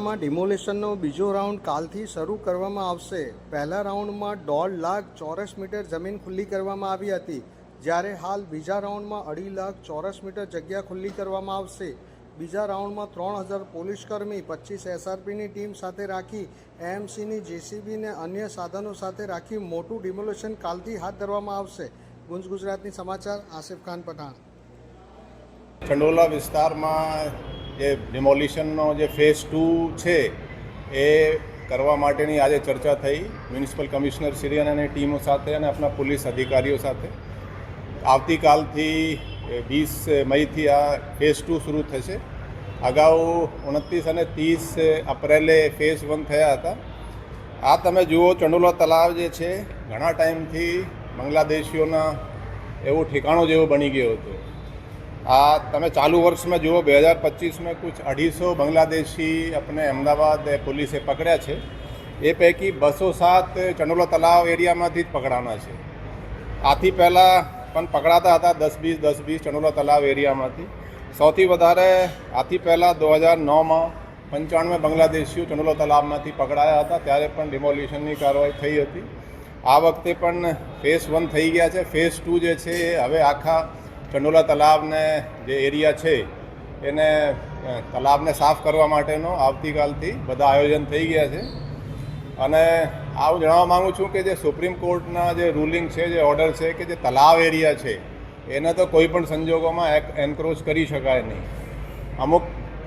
માં ડિમોલેશનનો બીજો રાઉન્ડ કાલથી શરૂ કરવામાં આવશે. પહેલા રાઉન્ડમાં દોઢ લાખ ચોરસ મીટર જમીન ખુલ્લી કરવામાં આવી હતી. જ્યારે હાલ બીજા રાઉન્ડમાં અઢી લાખ ચોરસ મીટર જગ્યા ખુલ્લી કરવામાં આવશે. બીજા રાઉન્ડમાં ત્રણ હજાર પોલીસકર્મી પચીસ એસઆરપીની ટીમ સાથે રાખી એએમસીની જેસીબી ને અન્ય સાધનો સાથે રાખી મોટું ડિમોલેશન કાલથી હાથ ધરવામાં આવશે. ગુંજ ગુજરાતની સમાચાર, આસિફ ખાન પઠાણ. ખંડોલા વિસ્તારમાં જે ડિમોલિશનનો જે ફેઝ ટુ છે, એ કરવા માટેની આજે ચર્ચા થઈ. મ્યુનિસિપલ કમિશનર શ્રી અને ટીમો સાથે અને આપણા પોલીસ અધિકારીઓ સાથે. આવતીકાલથી વીસ મઈથી આ ફેઝ ટુ શરૂ થશે. અગાઉ ઉનત્રીસ અને ત્રીસ એપ્રિલે ફેઝ વન થયા હતા. આ તમે જુઓ, ચંડોલા તલાવ જે છે, ઘણા ટાઈમથી બાંગ્લાદેશીઓના એવું ઠેકાણો જેવું બની ગયો હતું. આ તમે ચાલુ વર્ષમાં જુઓ, બે હજાર પચીસમાં કુછ અઢીસો બાંગ્લાદેશી આપણે અમદાવાદ પોલીસે પકડ્યા છે. એ પૈકી બસો સાત ચંડોલા તલાવ એરિયામાંથી જ પકડાના છે. આથી પહેલાં પણ પકડાતા હતા દસ વીસ દસ વીસ ચંડોલા તલાવ એરિયામાંથી. સૌથી વધારે આથી પહેલાં દો હજાર નવમાં પંચાણમે બાંગ્લાદેશીઓ ચંડોલા તલાવમાંથી પકડાયા હતા, ત્યારે પણ ડિમોલ્યુશનની કાર્યવાહી થઈ હતી. આ વખતે પણ ફેઝ વન થઈ ગયા છે. ફેઝ ટુ જે છે એ હવે આખા ચંડોલા તલાવને જે એરિયા છે, એને તલાવને સાફ કરવા માટેનો આવતીકાલથી બધા આયોજન થઈ ગયા છે. અને આવું જણાવવા માગું છું કે જે સુપ્રીમ કોર્ટના જે રૂલિંગ છે, જે ઓર્ડર છે કે જે તલાવ એરિયા છે, એને તો કોઈ પણ સંજોગોમાં એન્ક્રોચ કરી શકાય નહીં. અમુક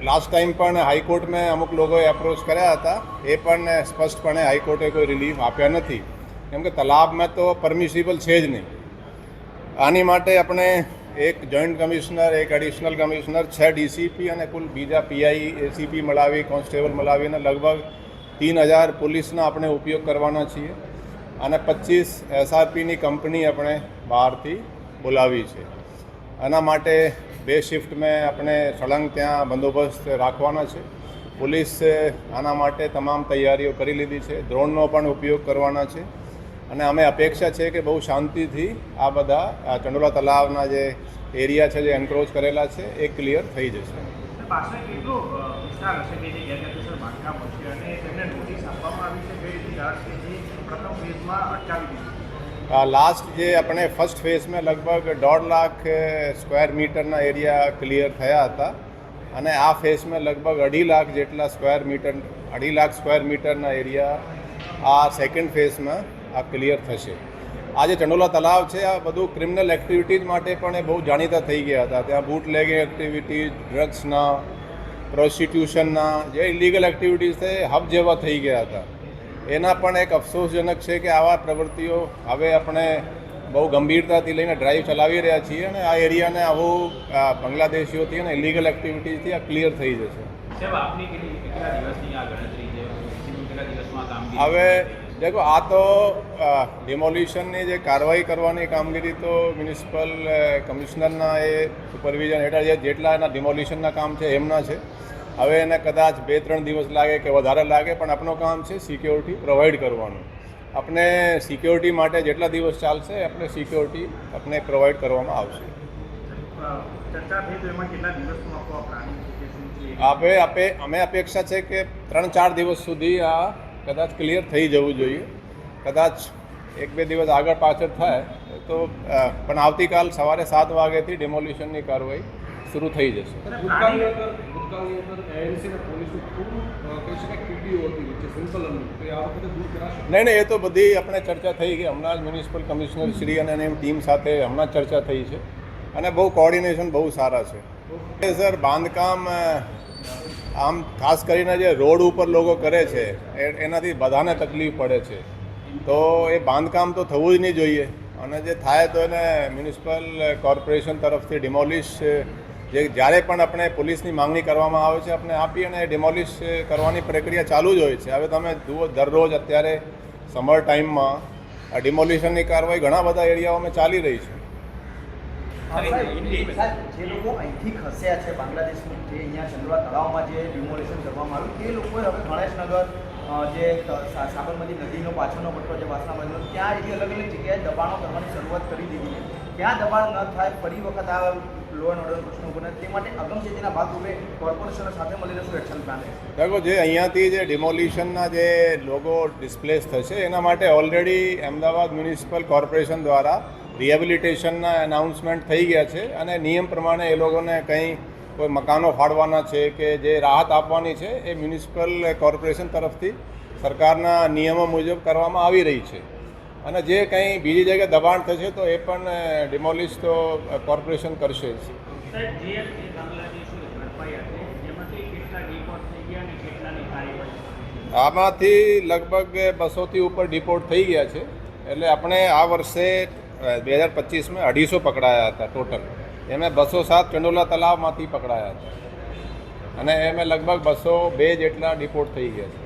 લાસ્ટ ટાઈમ પણ હાઈકોર્ટને અમુક લોકોએ એપ્રોચ કર્યા હતા, એ પણ સ્પષ્ટપણે હાઈકોર્ટે કોઈ રિલીફ આપ્યા નથી. કેમ કે તલાબમાં તો પરમિસિબલ છે જ નહીં. આની માટે આપણે એક જોઈન્ટ કમિશનર એક એડિશનલ કમિશનર છ ડીસીપી અને કુલ બીજા પીઆઈ એસીપી મળાવી કોન્સ્ટેબલ મળાવીને લગભગ તીન હજાર પોલીસનો આપણે ઉપયોગ કરવાના છીએ અને પચીસ એસઆરપીની કંપની આપણે બહારથી બોલાવી છે. આના માટે બે શિફ્ટમાં આપણે સળંગ ત્યાં બંદોબસ્ત રાખવાના છે. પોલીસે આના માટે તમામ તૈયારીઓ કરી લીધી છે. ડ્રોનનો પણ ઉપયોગ કરવાના છે. અને અમે અપેક્ષા છે કે બહુ શાંતિથી આ બધા ચંડોલા તલાવના જે એરિયા છે જે એન્ક્રોચ કરેલા છે એ ક્લિયર થઈ જશે. લાસ્ટ જે આપણે ફર્સ્ટ ફેઝમાં લગભગ દોઢ લાખ સ્ક્વેર મીટરના એરિયા ક્લિયર થયા હતા. અને આ ફેઝમાં લગભગ અઢી લાખ જેટલા સ્ક્વેર મીટર અઢી લાખ સ્ક્વેર મીટરના એરિયા આ સેકન્ડ ફેઝમાં આ ક્લિયર થશે. આ જે ચંડોલા તલાવ છે આ બધું ક્રિમિનલ એક્ટિવિટીઝ માટે પણ એ બહુ જાણીતા થઈ ગયા હતા. ત્યાં બૂટ લેગિંગ એક્ટિવિટીઝ ડ્રગ્સના પ્રોસ્ટિટ્યુશનના જે ઇલીગલ એક્ટિવિટીઝ છે એ હબ જેવા થઈ ગયા હતા. એના પણ એક અફસોસજનક છે કે આવા પ્રવૃત્તિઓ હવે આપણે બહુ ગંભીરતાથી લઈને ડ્રાઈવ ચલાવી રહ્યા છીએ અને આ એરિયાને આવું આ બાંગ્લાદેશીઓથી અને ઇલીગલ એક્ટિવિટીઝથી આ ક્લિયર થઈ જશે. હવે દેખો આ તો ડિમોલ્યુશનની જે કાર્યવાહી કરવાની કામગીરી તો મ્યુનિસિપલ કમિશનરના એ સુપરવિઝન હેઠળ જે જેટલા એના ડિમોલ્યુશનના કામ છે એમના છે. હવે એને કદાચ બે ત્રણ દિવસ લાગે કે વધારે લાગે પણ આપણું કામ છે સિક્યોરિટી પ્રોવાઈડ કરવાનું. આપણે સિક્યોરિટી માટે જેટલા દિવસ ચાલશે આપણે સિક્યોરિટી આપણે પ્રોવાઈડ કરવામાં આવશે. આપે આપે અમે અપેક્ષા છે કે ત્રણ ચાર દિવસ સુધી આ કદાચ ક્લિયર થઈ જવું જોઈએ. કદાચ એક બે દિવસ આગળ પાછળ થાય તો પણ આવતીકાલ સવારે સાત વાગ્યાથી ડિમોલ્યુશનની કાર્યવાહી શરૂ થઈ જશે. નહીં નહીં એ તો બધી આપણે ચર્ચા થઈ ગઈ. હમણાં જ મ્યુનિસિપલ કમિશનર શ્રી અને એની ટીમ સાથે હમણાં ચર્ચા થઈ છે. અને બહુ કોર્ડિનેશન બહુ સારા છે. સર બાંધકામ આમ ખાસ કરીને જે રોડ ઉપર લોકો કરે છે એનાથી બધાને તકલીફ પડે છે. તો એ બાંધકામ તો થવું જ નહીં જોઈએ. અને જે થાય તો એને મ્યુનિસિપલ કોર્પોરેશન તરફથી ડિમોલિશ, જે જ્યારે પણ આપણે પોલીસની માંગણી કરવામાં આવે છે, આપણે આપી અને ડિમોલિશ કરવાની પ્રક્રિયા ચાલુ જ હોય છે. હવે તમે જુઓ, દરરોજ અત્યારે સમર ટાઈમમાં આ ડિમોલિશનની કાર્યવાહી ઘણા બધા એરિયાઓમાં ચાલી રહી છે. જે લોકો અહીંથી ખસ્યા છે બાંગ્લાદેશની જે અહીંયા ચંદ્રવા તળાવમાં જે ડિમોલેશન કરવામાં આવ્યું તે લોકોએ હવે ગણેશનગર જે સાબરમતી નદીનો પાછળનો પટ્ટો જે વાસણાબાજુનો ત્યાં એવી અલગ અલગ જગ્યાએ દબાણો કરવાની શરૂઆત કરી દીધી છે. ત્યાં દબાણ ન થાય ફરી વખત આ લો એન્ડ ઓર્ડર પ્રશ્નો બને તે માટે અગમચેતીના ભાગરૂપે કોર્પોરેશન સાથે મળીને શું એક્શન પ્લાન દેખો જે અહીંયાથી જે ડિમોલિશનના જે લોગો ડિસ્પ્લેસ થશે એના માટે ઓલરેડી અમદાવાદ મ્યુનિસિપલ કોર્પોરેશન દ્વારા રિહેબિલિટેશનના એનાઉન્સમેન્ટ થઈ ગયા છે અને નિયમ પ્રમાણે એ લોકોને કંઈ કોઈ મકાનો ફાળવાના છે કે જે રાહત આપવાની છે એ મ્યુનિસિપલ કોર્પોરેશન તરફથી સરકારના નિયમો મુજબ કરવામાં આવી રહી છે. અને જે કંઈ બીજી જગ્યાએ દબાણ થશે તો એ પણ ડિમોલિશ તો કોર્પોરેશન કરશે જ. આમાંથી લગભગ બસોથી ઉપર ડિપોર્ટ થઈ ગયા છે. એટલે આપણે આ વર્ષે બે હજાર પચીસમાં અઢીસો પકડાયા હતા ટોટલ. એમાં બસો સાત ચંડોલા તલાવમાંથી પકડાયા હતા અને એમાં લગભગ બસો બે જેટલા ડિપોર્ટ થઈ ગયા છે.